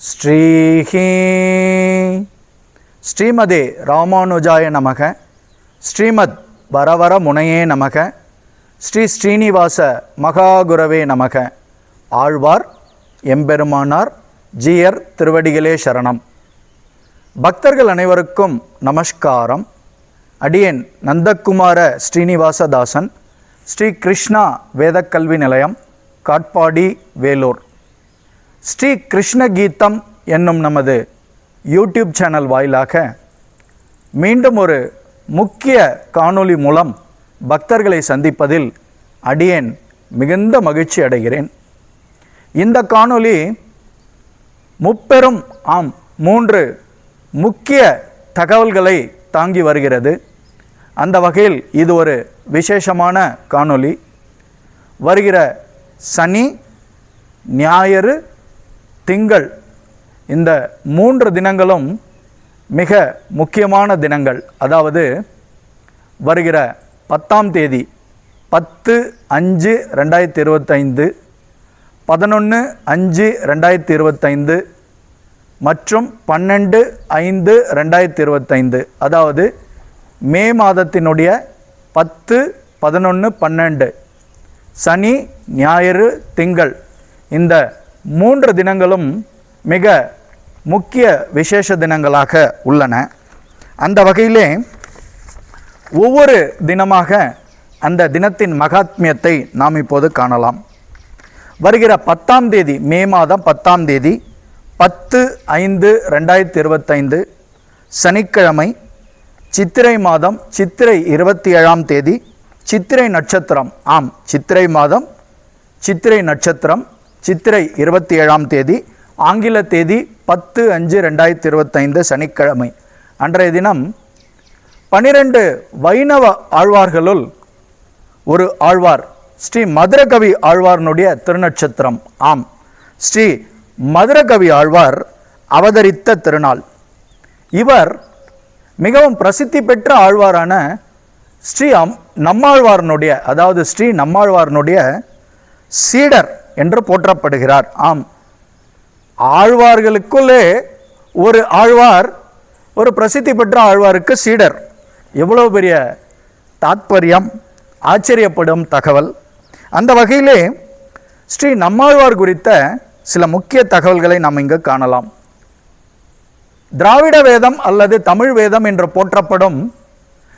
ஸ்ரீஹீ. ஸ்ரீமதே ராமானுஜாய நமக. ஸ்ரீமத் வரவர முனையே நமக. ஸ்ரீ ஸ்ரீனிவாச மகாகுரவே நமக. ஆழ்வார் எம்பெருமானார் ஜியர் திருவடிகளே சரணம். பக்தர்கள் அனைவருக்கும் நமஸ்காரம். அடியேன் நந்தகுமார ஸ்ரீனிவாசதாசன் ஸ்ரீ கிருஷ்ணா வேதக்கல்வி நிலையம் காட்பாடி வேலூர். ஸ்ரீ கிருஷ்ண கீதம் என்னும் நமது யூடியூப் சேனல் வாயிலாக மீண்டும் ஒரு முக்கிய காணொளி மூலம் பக்தர்களை சந்திப்பதில் அடியேன் மிகுந்த மகிழ்ச்சி அடைகிறேன். இந்த காணொளி முப்பெரும் ஆம் மூன்று முக்கிய தகவல்களை தாங்கி வருகிறது. அந்த வகையில் இது ஒரு விசேஷமான காணொளி. வருகிற சனி ஞாயிறு திங்கள். இந்த மூன்று தினங்களும் மிக முக்கியமான தினங்கள். அதாவது வருகிற பத்தாம் தேதி பத்து அஞ்சு ரெண்டாயிரத்தி இருபத்தைந்து பதினொன்று அஞ்சு ரெண்டாயிரத்தி இருபத்தைந்து மற்றும் பன்னெண்டு ஐந்து ரெண்டாயிரத்தி இருபத்தைந்து. அதாவது மே மாதத்தினுடைய பத்து பதினொன்று பன்னெண்டு. சனி ஞாயிறு திங்கள். இந்த மூன்று தினங்களும் மிக முக்கிய விசேஷ தினங்களாக உள்ளன. அந்த வகையிலே ஒவ்வொரு தினமாக அந்த தினத்தின் மகாத்மியத்தை நாம் இப்போது காணலாம். வருகிற பத்தாம் தேதி மே மாதம் பத்தாம் தேதி பத்து ஐந்து ரெண்டாயிரத்தி இருபத்தைந்து சனிக்கிழமை சித்திரை மாதம் சித்திரை இருபத்தி ஏழாம் தேதி சித்திரை நட்சத்திரம் ஆம் சித்திரை மாதம் சித்திரை நட்சத்திரம் சித்திரை இருபத்தி ஏழாம் தேதி ஆங்கில தேதி பத்து அஞ்சு ரெண்டாயிரத்தி இருபத்தைந்து சனிக்கிழமை. அன்றைய தினம் பனிரெண்டு வைணவ ஆழ்வார்களுள் ஒரு ஆழ்வார் ஸ்ரீ மதுரகவி ஆழ்வார்னுடைய திருநட்சத்திரம். ஆம் ஸ்ரீ மதுரகவி ஆழ்வார் அவதரித்த திருநாள். இவர் மிகவும் பிரசித்தி பெற்ற ஆழ்வாரான ஸ்ரீ அம் நம்மாழ்வாரனுடைய அதாவது ஸ்ரீ நம்மாழ்வாரனுடைய சீடர் என்று போற்றப்படுகிறார். ஆம். ஆழ்வார்களுக்குள்ளே ஒரு ஆழ்வார் ஒரு பிரசித்தி பெற்ற ஆழ்வாருக்கு சீடர். எவ்வளோ பெரிய தாத்பரியம் ஆச்சரியப்படும் தகவல். அந்த வகையிலே ஸ்ரீ நம்மாழ்வார் குறித்த சில முக்கிய தகவல்களை நாம் இங்கு காணலாம். திராவிட வேதம் அல்லது தமிழ் வேதம் என்று போற்றப்படும்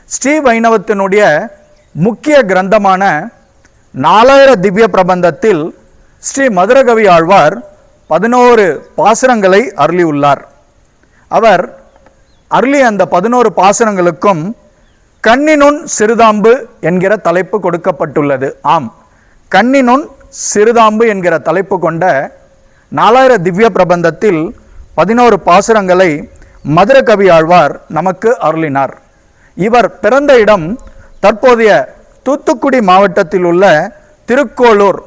ஸ்ரீ வைணவத்தினுடைய முக்கிய கிரந்தமான நாலாயிர திவ்ய பிரபந்தத்தில் ஸ்ரீ மதுரகவி ஆழ்வார் பதினோரு பாசுரங்களை அருளியுள்ளார். அவர் அருளிய அந்த பதினோரு பாசுரங்களுக்கும் கண்ணினுன் சிறுதாம்பு என்கிற தலைப்பு கொடுக்கப்பட்டுள்ளது. ஆம் கண்ணினுன் சிறுதாம்பு என்கிற தலைப்பு கொண்ட நாலாயிர திவ்ய பிரபந்தத்தில் பதினோரு பாசுரங்களை மதுரகவி ஆழ்வார் நமக்கு அருளினார். இவர் பிறந்த இடம் தற்போதைய தூத்துக்குடி மாவட்டத்தில் உள்ள திருக்கோளூர்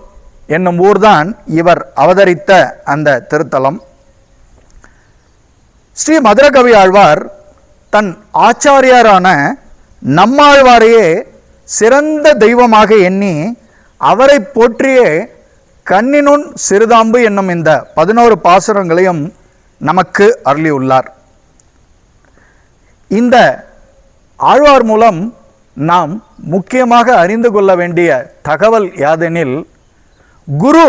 என்னும் ஊர்தான் இவர் அவதரித்த அந்த திருத்தலம். ஸ்ரீ மதுரகவி ஆழ்வார் தன் ஆச்சாரியாரான நம்மாழ்வாரையே சிறந்த தெய்வமாக எண்ணி அவரை போற்றியே கண்ணினுன் சிறுதாம்பு என்னும் இந்த பதினோரு பாசுரங்களையும் நமக்கு அருளியுள்ளார். இந்த ஆழ்வார் மூலம் நாம் முக்கியமாக அறிந்து கொள்ள வேண்டிய தகவல் யாதெனில் குரு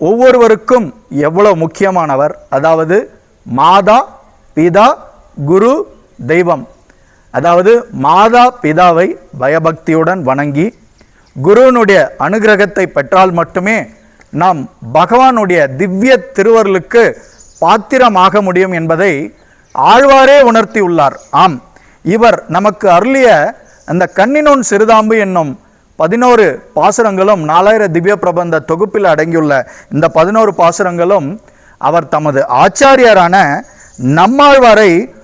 ஒவ்வொருவருக்கும் எவ்வளவு முக்கியமானவர்? அதாவது மாதா பிதா குரு தெய்வம். அதாவது மாதா பிதாவை பயபக்தியுடன் வணங்கி குருவினுடைய அனுகிரகத்தை பெற்றால் மட்டுமே நாம் பகவானுடைய திவ்ய திருவருளுக்கு பாத்திரமாக முடியும் என்பதை ஆழ்வாரே உணர்த்தியுள்ளார். ஆம் இவர் நமக்கு அருளிய அந்த கண்ணினோன் சிறுதாம்பு என்னும் பதினோரு பாசுரங்களும் நாலாயிர திவ்ய பிரபந்த தொகுப்பில் அடங்கியுள்ள இந்த பதினோரு பாசுரங்களும் அவர் தமது ஆச்சாரியரான நம்மாழ்வாரை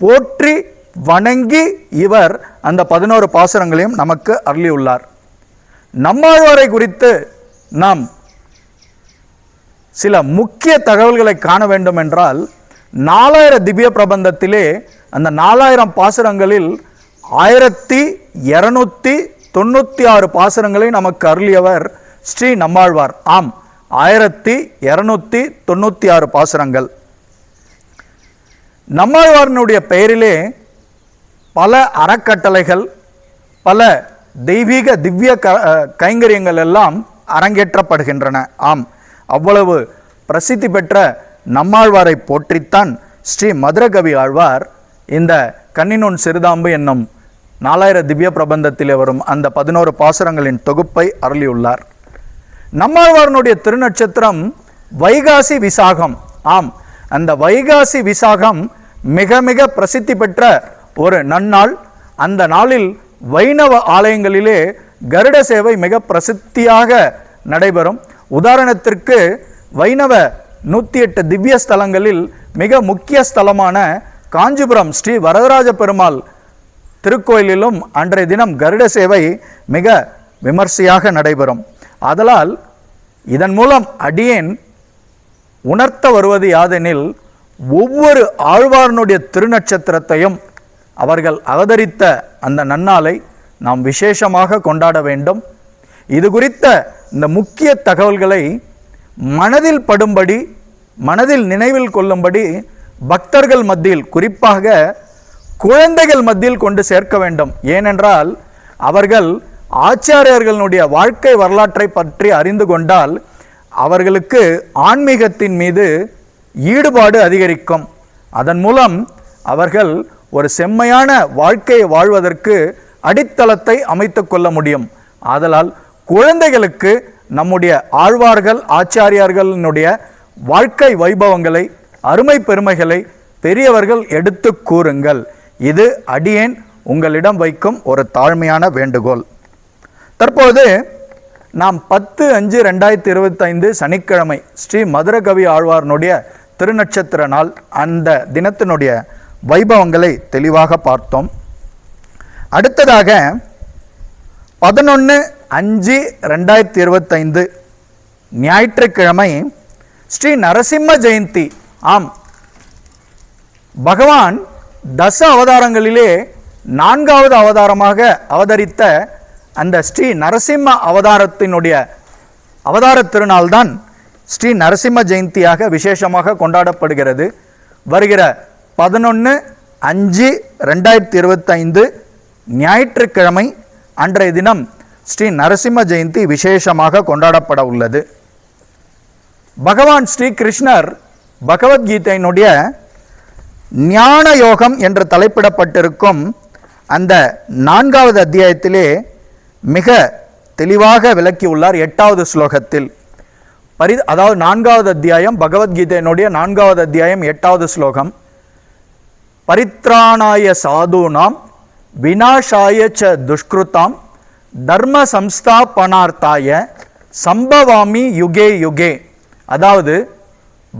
போற்றி வணங்கி இவர் அந்த பதினோரு பாசுரங்களையும் நமக்கு அருளியுள்ளார். நம்மாழ்வாரை குறித்து நாம் சில முக்கிய தகவல்களை காண வேண்டும் என்றால் நாலாயிர திவ்ய பிரபந்தத்திலே அந்த நாலாயிரம் பாசுரங்களில் ஆயிரத்தி இரநூத்தி தொண்ணூற்றி ஆறு பாசுரங்களை நமக்கு அருளியவர் ஸ்ரீ நம்மாழ்வார். ஆம் ஆயிரத்தி இரநூத்தி தொண்ணூற்றி ஆறு பாசுரங்கள். நம்மாழ்வாரனுடைய பெயரிலே பல அறக்கட்டளைகள் பல தெய்வீக திவ்ய க கைங்கரியங்கள் எல்லாம் அரங்கேற்றப்படுகின்றன. ஆம் அவ்வளவு பிரசித்தி பெற்ற நம்மாழ்வாரை போற்றித்தான் ஸ்ரீ மதுரகவி ஆழ்வார் இந்த கண்ணினொன் சிறுதாம்பு என்னும் நாலாயிர திவ்ய பிரபந்தத்திலே வரும் அந்த பதினோரு பாசுரங்களின் தொகுப்பை அருளியுள்ளார். நம்மாழ்வாரனுடைய திருநட்சத்திரம் வைகாசி விசாகம். ஆம் அந்த வைகாசி விசாகம் மிக மிக பிரசித்தி பெற்ற ஒரு நன்னாள். அந்த நாளில் வைணவ ஆலயங்களிலே கருட சேவை மிக பிரசித்தியாக நடைபெறும். உதாரணத்திற்கு வைணவ நூற்றி எட்டு திவ்ய ஸ்தலங்களில் மிக முக்கிய ஸ்தலமான காஞ்சிபுரம் ஸ்ரீ வரதராஜ பெருமாள் திருக்கோயிலிலும் அன்றைய தினம் கருட சேவை மிக விமர்சையாக நடைபெறும். ஆதலால் இதன் மூலம் அடியேன் உணர்த்த வருவது யாதெனில் ஒவ்வொரு ஆழ்வாரனுடைய திருநட்சத்திரத்தையும் அவர்கள் அவதரித்த அந்த நன்னாளை நாம் விசேஷமாக கொண்டாட வேண்டும். இது குறித்த இந்த முக்கிய தகவல்களை மனதில் படும்படி மனதில் நினைவில் கொள்ளும்படி பக்தர்கள் மத்தியில் குறிப்பாக குழந்தைகள் மத்தியில் கொண்டு சேர்க்க வேண்டும். ஏனென்றால் அவர்கள் ஆச்சாரியர்களுடைய வாழ்க்கை வரலாற்றை பற்றி அறிந்து கொண்டால் அவர்களுக்கு ஆன்மீகத்தின் மீது ஈடுபாடு அதிகரிக்கும். அதன் மூலம் அவர்கள் ஒரு செம்மையான வாழ்க்கையை வாழ்வதற்கு அடித்தளத்தை அமைத்து கொள்ள முடியும். ஆதலால் குழந்தைகளுக்கு நம்முடைய ஆழ்வார்கள் ஆச்சாரியார்களினுடைய வாழ்க்கை வைபவங்களை அருமை பெருமைகளை பெரியவர்கள் எடுத்து கூறுங்கள். இது அடியேன் உங்களிடம் வைக்கும் ஒரு தாழ்மையான வேண்டுகோள். தற்போது நாம் பத்து அஞ்சு ரெண்டாயிரத்தி இருபத்தைந்து சனிக்கிழமை ஸ்ரீ மதுரகவி ஆழ்வாரனுடைய திருநட்சத்திர நாள் அந்த தினத்தினுடைய வைபவங்களை தெளிவாக பார்த்தோம். அடுத்ததாக பதினொன்று அஞ்சு ரெண்டாயிரத்தி இருபத்தைந்து ஞாயிற்றுக்கிழமை ஸ்ரீ நரசிம்ம ஜெயந்தி. ஆம். பகவான் தச அவதாரங்களிலே நான்காவது அவதாரமாக அவதரித்த அந்த ஸ்ரீ நரசிம்ம அவதாரத்தினுடைய அவதார திருநாள்தான் ஸ்ரீ நரசிம்ம ஜெயந்தியாக விசேஷமாக கொண்டாடப்படுகிறது. வருகிற பதினொன்று அஞ்சு ரெண்டாயிரத்தி இருபத்தைந்து ஞாயிற்றுக்கிழமை அன்றைய தினம் ஸ்ரீ நரசிம்ம ஜெயந்தி விசேஷமாக கொண்டாடப்பட உள்ளது. பகவான் ஸ்ரீ கிருஷ்ணர் பகவத்கீதையினுடைய ஞான யோகம் என்று தலைப்பிடப்பட்டிருக்கும் அந்த நான்காவது அத்தியாயத்திலே மிக தெளிவாக விளக்கியுள்ளார் எட்டாவது ஸ்லோகத்தில். பரி அதாவது நான்காவது அத்தியாயம் பகவத்கீதையினுடைய நான்காவது அத்தியாயம் எட்டாவது ஸ்லோகம். பரித்ராணாய சாதுனாம் வினாஷாய ச துஷ்கிருதாம் தர்ம சம்ஸ்தாபனார்த்தாய சம்பவாமி யுகே யுகே. அதாவது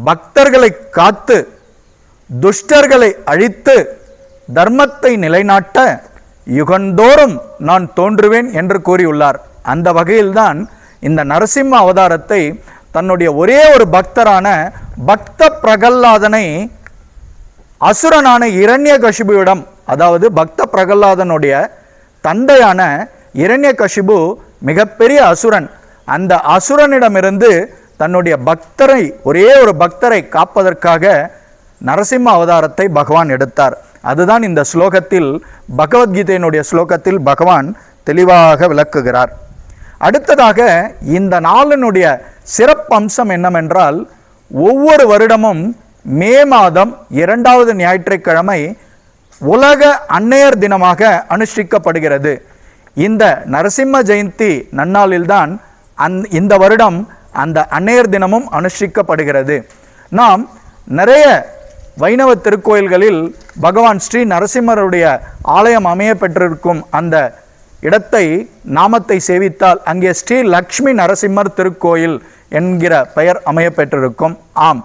பக்தர்களை காத்து துஷ்டர்களை அழித்து தர்மத்தை நிலைநாட்ட யுகந்தோறும் நான் தோன்றுவேன் என்று கூறியுள்ளார். அந்த வகையில்தான் இந்த நரசிம்ம அவதாரத்தை தன்னுடைய ஒரே ஒரு பக்தரான பக்த பிரகல்லாதனை அசுரனான இரண்யகசிபுவிடம் அதாவது பக்த பிரகல்லாதனுடைய தந்தையான இரண்யகசிபு மிகப்பெரிய அசுரன். அந்த அசுரனிடமிருந்து தன்னுடைய பக்தரை ஒரே ஒரு பக்தரை காப்பதற்காக நரசிம்ம அவதாரத்தை பகவான் எடுத்தார். அதுதான் இந்த ஸ்லோகத்தில் பகவத்கீதையினுடைய ஸ்லோகத்தில் பகவான் தெளிவாக விளக்குகிறார். அடுத்ததாக இந்த நாளினுடைய சிறப்பம்சம் என்னவென்றால் ஒவ்வொரு வருடமும் மே மாதம் இரண்டாவது ஞாயிற்றுக்கிழமை உலக அன்னையர் தினமாக அனுஷ்டிக்கப்படுகிறது. இந்த நரசிம்ம ஜெயந்தி நன்னாளில்தான் அந் இந்த வருடம் அந்த அன்னையர் தினமும் அனுஷ்டிக்கப்படுகிறது. நாம் நிறைய வைணவ திருக்கோயில்களில் பகவான் ஸ்ரீ நரசிம்மருடைய ஆலயம் அமைய பெற்றிருக்கும் அந்த இடத்தை நாமத்தை சேவித்தால் அங்கே ஸ்ரீ லக்ஷ்மி நரசிம்மர் திருக்கோயில் என்கிற பெயர் அமைய பெற்றிருக்கும். ஆம்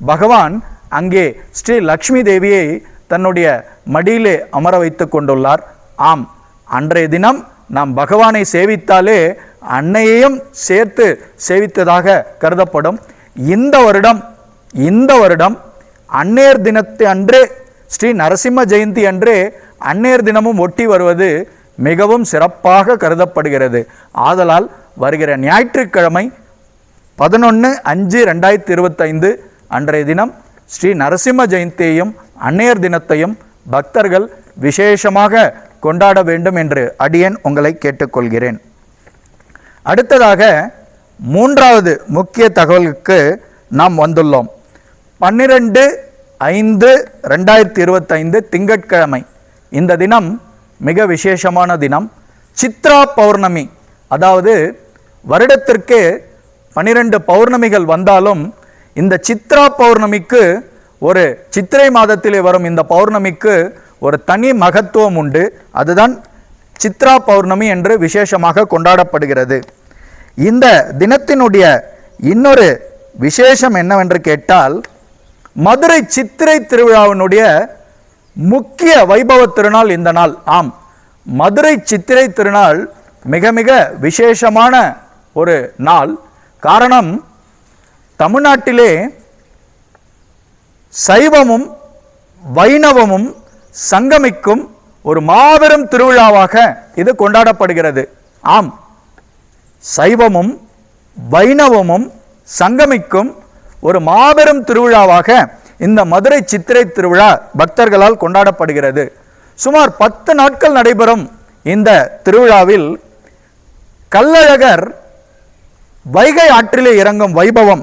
பகவான் அங்கே ஸ்ரீ லக்ஷ்மி தேவியை தன்னுடைய மடியிலே அமர வைத்து கொண்டுள்ளார். ஆம் அன்றைய தினம் நாம் பகவானை சேவித்தாலே அன்னையையும் சேர்த்து சேவித்ததாக கருதப்படும். இந்த வருடம் இந்த வருடம் அன்னையர் தினத்தை அன்றே ஸ்ரீ நரசிம்ம ஜெயந்தி அன்றே அன்னையர் தினமும் ஒட்டி வருவது மிகவும் சிறப்பாக கருதப்படுகிறது. ஆதலால் வருகிற ஞாயிற்றுக்கிழமை பதினொன்று அஞ்சு ரெண்டாயிரத்தி இருபத்தைந்து அன்றைய தினம் ஸ்ரீ நரசிம்ம ஜெயந்தியையும் அன்னையர் தினத்தையும் பக்தர்கள் விசேஷமாக கொண்டாட வேண்டும் என்று அடியேன் உங்களை கேட்டுக்கொள்கிறேன். அடுத்ததாக மூன்றாவது முக்கிய தகவலுக்கு நாம் வந்துள்ளோம். பன்னிரெண்டு ஐந்து ரெண்டாயிரத்தி இருபத்தைந்து திங்கட்கிழமை. இந்த தினம் மிக விசேஷமான தினம். சித்ரா பௌர்ணமி. அதாவது வருடத்திற்கு பன்னிரெண்டு பௌர்ணமிகள் வந்தாலும் இந்த சித்ரா பௌர்ணமிக்கு ஒரு சித்திரை மாதத்திலே வரும் இந்த பௌர்ணமிக்கு ஒரு தனி மகத்துவம் உண்டு. அதுதான் சித்ரா பௌர்ணமி என்று விசேஷமாக கொண்டாடப்படுகிறது. இந்த தினத்தினுடைய இன்னொரு விசேஷம் என்னவென்று கேட்டால் மதுரை சித்திரை திருவிழாவினுடைய முக்கிய வைபவ திருநாள் இந்த நாள். ஆம் மதுரை சித்திரை திருநாள் மிக மிக விசேஷமான ஒரு நாள். காரணம் தமிழ்நாட்டிலே சைவமும் வைணவமும் சங்கமிக்கும் ஒரு மாபெரும் திருவிழாவாக இது கொண்டாடப்படுகிறது. ஆம் சைவமும் வைணவமும் சங்கமிக்கும் ஒரு மாபெரும் திருவிழாவாக இந்த மதுரை சித்திரை திருவிழா பக்தர்களால் கொண்டாடப்படுகிறது. சுமார் பத்து நாட்கள் நடைபெறும் இந்த திருவிழாவில் கள்ளழகர் வைகை ஆற்றிலே இறங்கும் வைபவம்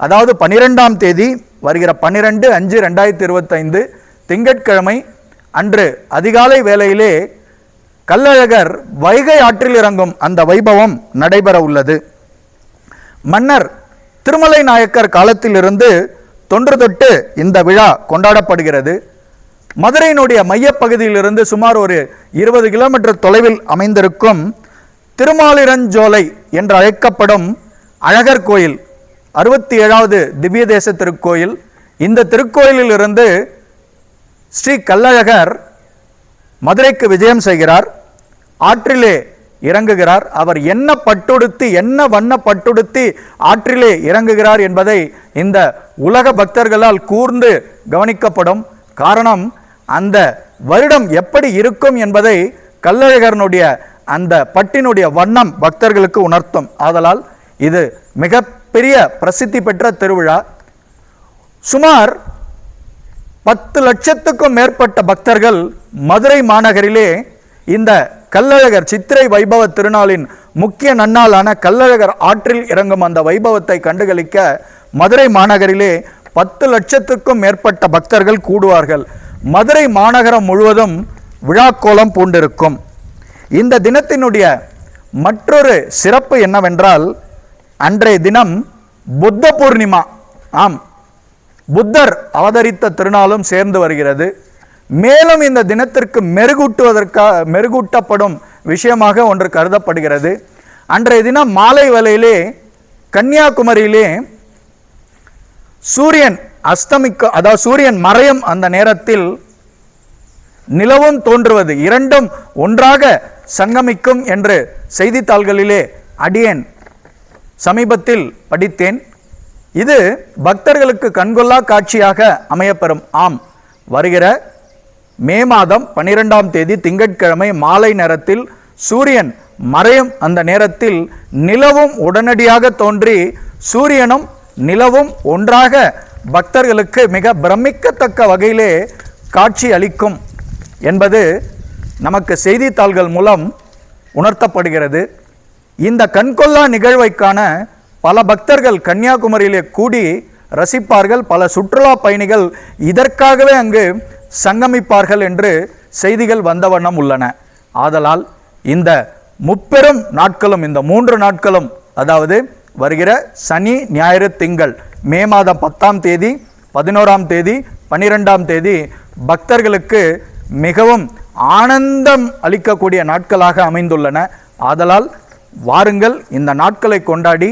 அதாவது பனிரெண்டாம் தேதி வருகிற பன்னிரெண்டு அஞ்சு ரெண்டாயிரத்தி இருபத்தைந்து திங்கட்கிழமை அன்று அதிகாலை வேளையிலே கள்ளழகர் வைகை ஆற்றில் இறங்கும் அந்த வைபவம் நடைபெற உள்ளது மன்னர் திருமலை நாயக்கர் காலத்திலிருந்து தொன்று தொட்டு இந்த விழா கொண்டாடப்படுகிறது. மதுரையினுடைய மையப்பகுதியிலிருந்து சுமார் ஒரு இருபது கிலோமீட்டர் தொலைவில் அமைந்திருக்கும் திருமாலிரஞ்சோலை என்று அழைக்கப்படும் அழகர் கோயில் அறுபத்தி ஏழாவது திவ்ய தேச திருக்கோயில். இந்த திருக்கோயிலில் இருந்து ஸ்ரீ கல்லழகர் மதுரைக்கு விஜயம் செய்கிறார். ஆற்றிலே இறங்குகிறார். அவர் என்ன பட்டுடுத்தி என்ன வண்ண பட்டுடுத்தி ஆற்றிலே இறங்குகிறார் என்பதை இந்த உலக பக்தர்களால் கூர்ந்து கவனிக்கப்படும் காரணம் அந்த வருடம் எப்படி இருக்கும் என்பதை கல்லழகரனுடைய அந்த பட்டினுடைய வண்ணம் பக்தர்களுக்கு உணர்த்தும். ஆதலால் இது மிகப்பெரிய பிரசித்தி பெற்ற திருவிழா. சுமார் பத்து லட்சத்துக்கும் மேற்பட்ட பக்தர்கள் மதுரை மாநகரிலே இந்த கள்ளழகர் சித்திரை வைபவ திருநாளின் முக்கிய நன்னாளான கள்ளழகர் ஆற்றில் இறங்கும் அந்த வைபவத்தை கண்டுகளிக்க மதுரை மாநகரிலே பத்து லட்சத்துக்கும் மேற்பட்ட பக்தர்கள் கூடுவார்கள். மதுரை மாநகரம் முழுவதும் விழாக்கோலம் பூண்டிருக்கும். இந்த தினத்தினுடைய மற்றொரு சிறப்பு என்னவென்றால் அன்றைய தினம் புத்த பூர்ணிமா. ஆம். புத்தர் அவதரித்த திருநாளும் சேர்ந்து வருகிறது. மேலும் இந்த தினத்திற்கு மெருகூட்டுவதற்காக மெருகூட்டப்படும் விஷயமாக ஒன்று கருதப்படுகிறது. அன்றைய தினம் மாலை வலையிலே கன்னியாகுமரியிலே சூரியன் அஸ்தமிக்க அதாவது சூரியன் மறையும் அந்த நேரத்தில் நிலவும் தோன்றுவது இரண்டும் ஒன்றாக சங்கமிக்கும் என்று செய்தித்தாள்களிலே அடியேன் சமீபத்தில் படித்தேன். இது பக்தர்களுக்கு கண்கொள்ளா காட்சியாக அமையப்பெறும். ஆம் வருகிற மே மாதம் பனிரெண்டாம் தேதி திங்கட்கிழமை மாலை நேரத்தில் சூரியன் மறையும் அந்த நேரத்தில் நிலவும் உடனடியாக தோன்றி சூரியனும் நிலவும் ஒன்றாக பக்தர்களுக்கு மிக பிரமிக்கத்தக்க வகையிலே காட்சி அளிக்கும் என்பது நமக்கு செய்தித்தாள்கள் மூலம் உணர்த்தப்படுகிறது. இந்த கண்கொள்ளா நிகழ்வைக்கான பல பக்தர்கள் கன்னியாகுமரியிலே கூடி ரசிப்பார்கள். பல சுற்றுலா பயணிகள் இதற்காகவே அங்கு சங்கமிப்பார்கள் என்று செய்திகள் வந்த வண்ணம் உள்ளன. ஆதலால் இந்த முப்பெரும் நாட்களும் இந்த மூன்று நாட்களும் அதாவது வருகிற சனி ஞாயிறு திங்கள் மே மாதம் பத்தாம் தேதி பதினோராம் தேதி பன்னிரெண்டாம் தேதி பக்தர்களுக்கு மிகவும் ஆனந்தம் அளிக்கக்கூடிய நாட்களாக அமைந்துள்ளன. ஆதலால் வாருங்கள் இந்த நாட்களை கொண்டாடி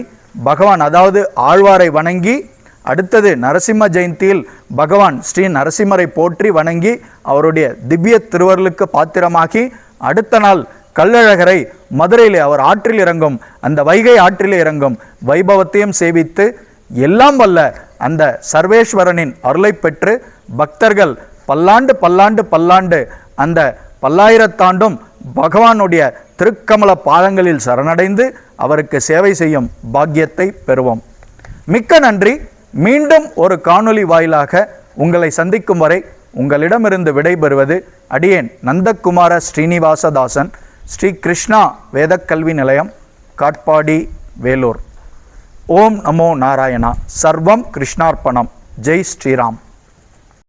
பகவான் அதாவது ஆழ்வாரை வணங்கி அடுத்தது நரசிம்ம ஜெயந்தியில் பகவான் ஸ்ரீ நரசிம்மரை போற்றி வணங்கி அவருடைய திவ்ய திருவருளுக்கு பாத்திரமாகி அடுத்த நாள் கள்ளழகரை மதுரையிலே அவர் ஆற்றில் இறங்கும் அந்த வைகை ஆற்றில் இறங்கும் வைபவத்தையும் சேவித்து எல்லாம் வல்ல அந்த சர்வேஸ்வரனின் அருளை பெற்று பக்தர்கள் பல்லாண்டு பல்லாண்டு பல்லாண்டு அந்த பல்லாயிரத்தாண்டும் பகவானுடைய திருக்கமல பாதங்களில் சரணடைந்து அவருக்கு சேவை செய்யும் பாக்கியத்தை பெறுவோம். மிக்க நன்றி. மீண்டும் ஒரு காணொளி வாயிலாக உங்களை சந்திக்கும் வரை உங்களிடமிருந்து விடைபெறுவது அடியேன் நந்தகுமார ஸ்ரீனிவாசதாசன் ஸ்ரீ கிருஷ்ணா வேதக்கல்வி நிலையம் காட்பாடி வேலூர். ஓம் நமோ நாராயணா. சர்வம் கிருஷ்ணார்ப்பணம். ஜெய் ஸ்ரீராம்.